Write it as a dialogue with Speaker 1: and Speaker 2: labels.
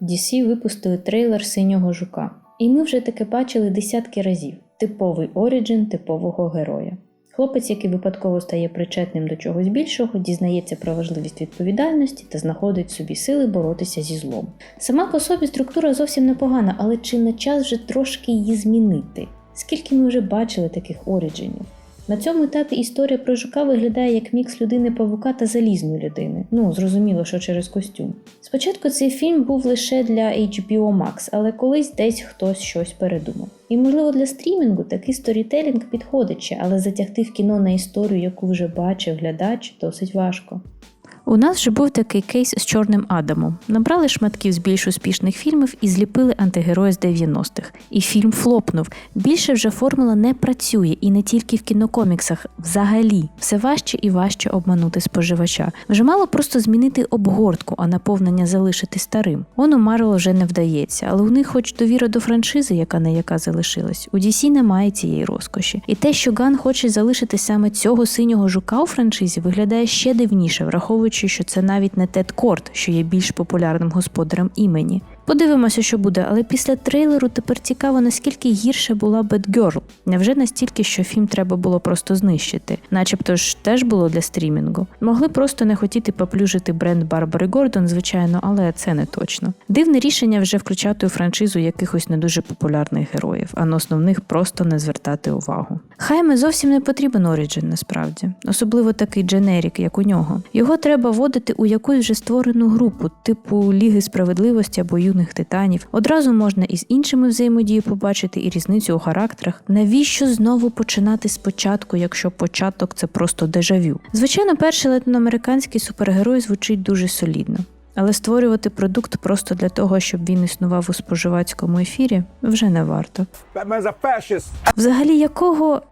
Speaker 1: DC випустили трейлер синього жука. І ми вже таке бачили десятки разів: типовий оріджин типового героя. Хлопець, який випадково стає причетним до чогось більшого, дізнається про важливість відповідальності та знаходить в собі сили боротися зі злом. Сама по собі структура зовсім непогана, але чи не час вже трошки її змінити? Скільки ми вже бачили таких оріджинів? На цьому етапі історія про жука виглядає як мікс людини павука та залізної людини. Ну, зрозуміло, що через костюм. Спочатку цей фільм був лише для HBO Max, але колись десь хтось щось передумав. І можливо для стрімінгу такий сторітелінг підходить але затягти в кіно на історію, яку вже бачив глядач, досить важко. У нас вже був такий кейс з Чорним Адамом. Набрали шматків з більш успішних фільмів і зліпили антигероя з 90-х. І фільм флопнув. Більше вже формула не працює і не тільки в кінокоміксах. Взагалі, все важче і важче обманути споживача. Вже мало просто змінити обгортку, а наповнення залишити старим. Он у Марвел вже не вдається, але у них, хоч довіра до франшизи, яка не яка залишилась, у DC немає цієї розкоші. І те, що Ган хоче залишити саме цього синього жука у франшизі, виглядає ще дивніше, враховуючи, що це навіть не Тед Корт, що є більш популярним господарем імені. Подивимося, що буде, але після трейлеру тепер цікаво, наскільки гірше була Бетгерл. Невже настільки, що фільм треба було просто знищити, начебто ж теж було для стрімінгу. Могли просто не хотіти поплюжити бренд Барбари Гордон, звичайно, але це не точно. Дивне рішення вже включати у франшизу якихось не дуже популярних героїв, а на основних просто не звертати увагу. Хайме зовсім не потрібен Оріджин, насправді, особливо такий дженерік, як у нього. Його треба вводити у якусь вже створену групу, типу Ліги справедливості або юних титанів. Одразу можна і з іншими взаємодію побачити і різницю у характерах. Навіщо знову починати спочатку, якщо початок це просто дежавю? Звичайно, перший латиноамериканський супергерой звучить дуже солідно. Але створювати продукт просто для того, щоб він існував у споживацькому ефірі, вже не варто. Взагалі, якого